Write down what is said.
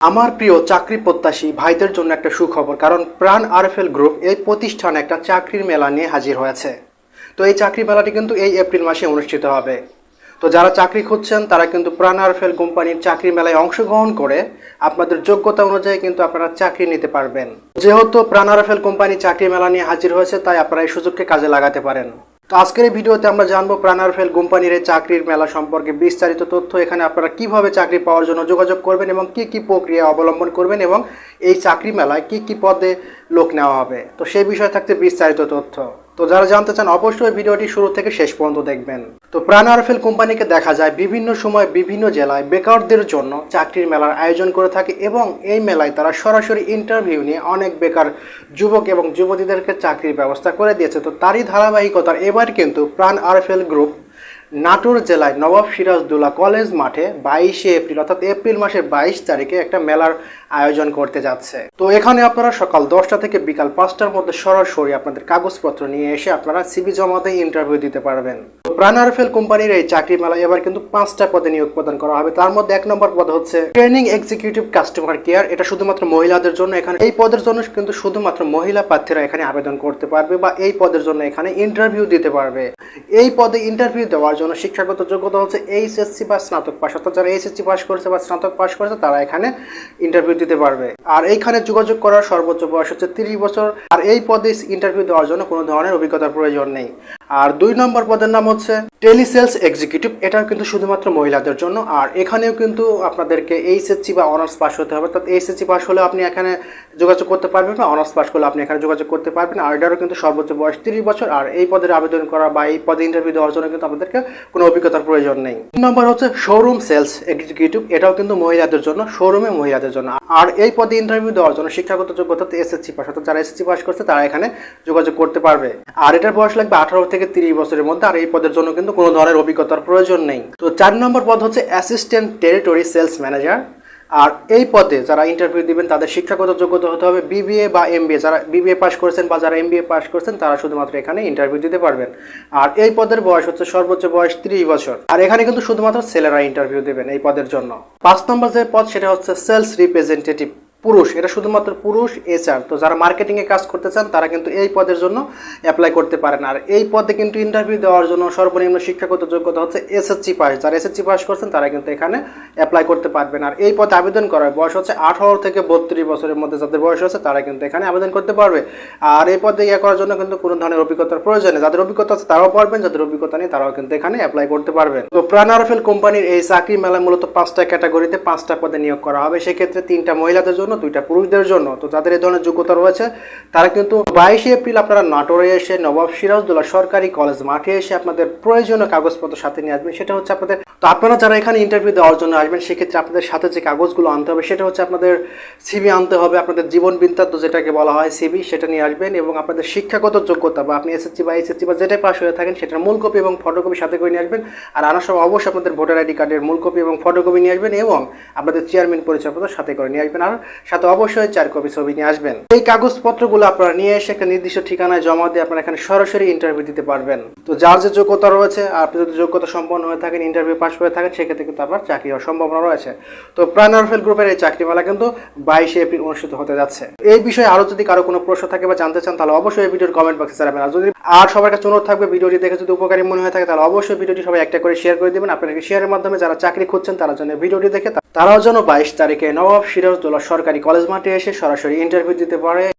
আমার প্রিয় চাকরি প্রত্যাশী ভাইদের জন্য একটা সুখবর, কারণ প্রাণ আরএফএল গ্রুপ এই প্রতিষ্ঠান একটা চাকরির মেলা নিয়ে হাজির হয়েছে। তো এই চাকরি মেলাটি কিন্তু এই এপ্রিল মাসে অনুষ্ঠিত হবে। তো যারা চাকরি খুঁজছেন, তারা কিন্তু প্রাণ আরএফএল কোম্পানির চাকরি মেলায় অংশগ্রহণ করে আপনাদের যোগ্যতা অনুযায়ী কিন্তু আপনারা চাকরি নিতে পারবেন। যেহেতু প্রাণ আরএফএল কোম্পানি চাকরি মেলা নিয়ে হাজির হয়েছে, তাই আপনারা এই সুযোগকে কাজে লাগাতে পারেন। তো আজকের এই ভিডিওতে আমরা জানব প্রাণারফেল কোম্পানির এই চাকরির মেলা সম্পর্কে বিস্তারিত তথ্য। এখানে আপনারা কীভাবে চাকরি পাওয়ার জন্য যোগাযোগ করবেন এবং কি কি প্রক্রিয়া অবলম্বন করবেন এবং এই চাকরি মেলায় কি কি পদে লোক নেওয়া হবে। তো সেই বিষয়ে থাকতে বিস্তারিত তথ্য। তো যারা জানতে চান, অবশ্যই ভিডিওটি শুরু থেকে শেষ পর্যন্ত দেখবেন। তো প্রাণ আরফেল কোম্পানিকে দেখা যায় বিভিন্ন সময় বিভিন্ন জেলায় বেকারদের জন্য চাকরির মেলার আয়োজন করে থাকে এবং এই মেলায় তারা সরাসরি ইন্টারভিউ নিয়ে অনেক বেকার যুবক এবং যুবতীদেরকে চাকরির ব্যবস্থা করে দিয়েছে। তো তারই ধারাবাহিকতার এবার কিন্তু প্রাণ আরফেল গ্রুপ নাটোর জেলায় নবাব সিরাজদুল্লাহ কলেজ মাঠে বাইশে এপ্রিল, অর্থাৎ এপ্রিল মাসের বাইশ তারিখে একটা মেলার আয়োজন করতে যাচ্ছে। তো এখানে আপনারা সকাল দশটা থেকে বিকাল পাঁচটার মধ্যে সরাসরি আপনাদের কাগজপত্র নিয়ে এসে আপনারা সিবি জমাতে ইন্টারভিউ দিতে পারবেন। প্রাণ কোম্পানির এই চাকরি মেলায় এবার কিন্তু পাঁচটা পদে নিয়োগ প্রদান করা হবে। তার মধ্যে এক নম্বর পদ হচ্ছে ট্রেনিং এক্সিকিউটিভ কাস্টমার কেয়ার এটা শুধুমাত্র মহিলাদের জন্য এখানে। এই পদের জন্য কিন্তু শুধুমাত্র মহিলা প্রার্থীরা এখানে আবেদন করতে পারবে বা এই পদের জন্য এখানে ইন্টারভিউ দিতে পারবে। এই পদে ইন্টারভিউ দেওয়ার জন্য শিক্ষাগত যোগ্যতা হচ্ছে এইচএসসি বা স্নাতক পাস অর্থাৎ যারা এইচএসসি পাস করেছে বা স্নাতক পাস করেছে, তারা এখানে ইন্টারভিউ দিতে পারবে। আর এইখানে যোগাযোগ করার সর্বোচ্চ বয়স হচ্ছে তিরিশ বছর। আর এই পদে ইন্টারভিউ দেওয়ার জন্য কোনো ধরনের অভিজ্ঞতার প্রয়োজন নেই। আর দুই নম্বর পদের নাম হচ্ছে টেলিসেলস এক্সিকিউটিভ। এটাও কিন্তু শুধুমাত্র মহিলাদের জন্য। আর এখানেও কিন্তু আপনাদেরকে এইচএসসি বা অনার্স পাস হতে হবে। অর্থাৎ এইচএসসি পাস হলে আপনি এখানে যোগাযোগ করতে পারবেন বা অনার্স পাস করলে আপনি এখানে যোগাযোগ করতে পারবেন আর এটারও কিন্তু সর্বোচ্চ বয়স তিরিশ বছর। আর এই পদের আবেদন করা বা এই পদে ইন্টারভিউ দেওয়ার জন্য কিন্তু আপনাদেরকে কোনো অভিজ্ঞতার প্রয়োজন নেই। নম্বর হচ্ছে শোরুম সেলস এক্সিকিউটিভ এটাও কিন্তু মহিলাদের জন্য শোরুমে মহিলাদের জন্য। আর এই পদে ইন্টারভিউ দেওয়ার জন্য শিক্ষাগত যোগ্যতা এসএসসি পাস অর্থাৎ যারা এসএসসি পাস করছে তারা এখানে যোগাযোগ করতে পারবে। আর এটার বয়স লাগবে আঠারো থেকে তিরিশ বছরের মধ্যে, আর এই পদের জন্য কিন্তু কোনো ধরনের অভিজ্ঞতার প্রয়োজন নেই। তো চার নম্বর পদ হচ্ছে অ্যাসিস্ট্যান্ট টেরিটরি সেলস ম্যানেজার আর এই পদে যারা ইন্টারভিউ দিবেন, তাদের শিক্ষাগত যোগ্যতা হতে হবে বিবিএ বা এমবিএ যারা বিবিএ পাস করেছেন বা যারা এমবিএ পাস করেছেন, তারা শুধুমাত্র এখানে ইন্টারভিউ দিতে পারবেন। আর এই পদের বয়স হচ্ছে সর্বোচ্চ বয়স ত্রিশ বছর। আর এখানে কিন্তু শুধুমাত্র ছেলেরা ইন্টারভিউ দেবেন এই পদের জন্য। পাঁচ নম্বর যে পদ, সেটা হচ্ছে সেলস রিপ্রেজেন্টেটিভ পুরুষ, এটা শুধুমাত্র পুরুষ এচআর তো যারা মার্কেটিংয়ে কাজ করতে চান, তারা কিন্তু এই পদের জন্য অ্যাপ্লাই করতে পারেন। আর এই পদে কিন্তু ইন্টারভিউ দেওয়ার জন্য সর্বনিম্ন শিক্ষাগত যোগ্যতা হচ্ছে এসএসসি পাস যারা এসএসসি পাস করছেন, তারা কিন্তু এখানে অ্যাপ্লাই করতে পারবেন। আর এই পদে আবেদন করার বয়স হচ্ছে আঠারো থেকে বত্রিশ বছরের মধ্যে যাদের বয়স আছে তারা কিন্তু এখানে আবেদন করতে পারবে। আর এই পদে ইয়ে করার জন্য কিন্তু কোনো ধরনের অভিজ্ঞতার প্রয়োজন নেই। যাদের অভিজ্ঞতা আছে, তারাও পারবেন, যাদের অভিজ্ঞতা নেই, তারাও কিন্তু এখানে অ্যাপ্লাই করতে পারবেন। তো প্রাণ আরফেল কোম্পানির এই চাকরি মেলায় মূলত পাঁচটা ক্যাটাগরিতে পাঁচটা পদে নিয়োগ করা হবে। সেক্ষেত্রে তিনটা মহিলাদের জন্য দুইটা পুরুষদের জন্য। তো যাদের এই ধরনের যোগ্যতা রয়েছে, তারা কিন্তু বাইশে এপ্রিল আপনারা নাটোরে এসে, নবাব সিরাজদৌল্লা সরকারি কলেজ মাঠে এসে আপনাদের প্রয়োজনীয় কাগজপত্র সাথে নিয়ে আসবেন। সেটা হচ্ছে আপনাদের, তো আপনারা যারা এখানে ইন্টারভিউ দেওয়ার জন্য আসবেন, সেক্ষেত্রে আপনাদের সাথে যে কাগজগুলো আনতে হবে, সেটা হচ্ছে আপনাদের সিবি আনতে হবে, আপনাদের জীবন বৃত্তান্ত যেটাকে বলা হয় সিবি সেটা নিয়ে আসবেন এবং আপনাদের শিক্ষাগত যোগ্যতা বা আপনি এসএসসি বা এসএসসি বা যেটাই পাস হয়ে থাকেন, সেটার মূল কপি এবং ফটোকপি সাথে করে নিয়ে আসবেন। আর আনার সময় অবশ্যই আপনাদের ভোটার আইডি কার্ডের মূল কপি এবং ফটোকপি নিয়ে আসবেন এবং আপনাদের চেয়ারম্যান পরিচয়পত্র সাথে করে নিয়ে আসবেন। আর সাথে অবশ্যই চার কপি ছবি নিয়ে আসবেন। এই কাগজপত্রগুলো আপনারা নিয়ে এসে একটা নির্দিষ্ট ঠিকানায় জমা দিয়ে আপনারা এখানে সরাসরি ইন্টারভিউ দিতে পারবেন। তো যার যে যোগ্যতা রয়েছে, আর আপনি যদি যোগ্যতা সম্পন্ন হয়ে থাকেন ইন্টারভিউ পাস করে থাকেন, সেক্ষেত্রে কিন্তু আপনার চাকরি হওয়ার সম্ভাবনা রয়েছে। তো প্রাণ আরফেল গ্রুপের এই চাকরি মেলা কিন্তু বাইশে এপ্রিল অনুষ্ঠিত হতে যাচ্ছে। এই বিষয়ে আরও যদি কারও কোনো প্রশ্ন থাকে বা জানতে চান, তাহলে অবশ্যই এই ভিডিওর কমেন্ট বক্সে জানাবেন। আর যদি আর সবার কাছে অনুরোধ থাকবে, ভিডিওটি দেখে যদি উপকারী মনে হয়ে থাকে, তাহলে অবশ্যই ভিডিওটি সবাই একটা করে শেয়ার করে দেবেন। আপনাদের শেয়ারের মাধ্যমে যারা চাকরি খুঁজছেন, তারা যেন ভিডিওটি দেখে তারাও যেন বাইশ তারিখে নবাব সিরাজদৌল্লা সরকারি কলেজ মাঠে এসে সরাসরি ইন্টারভিউ দিতে পারে।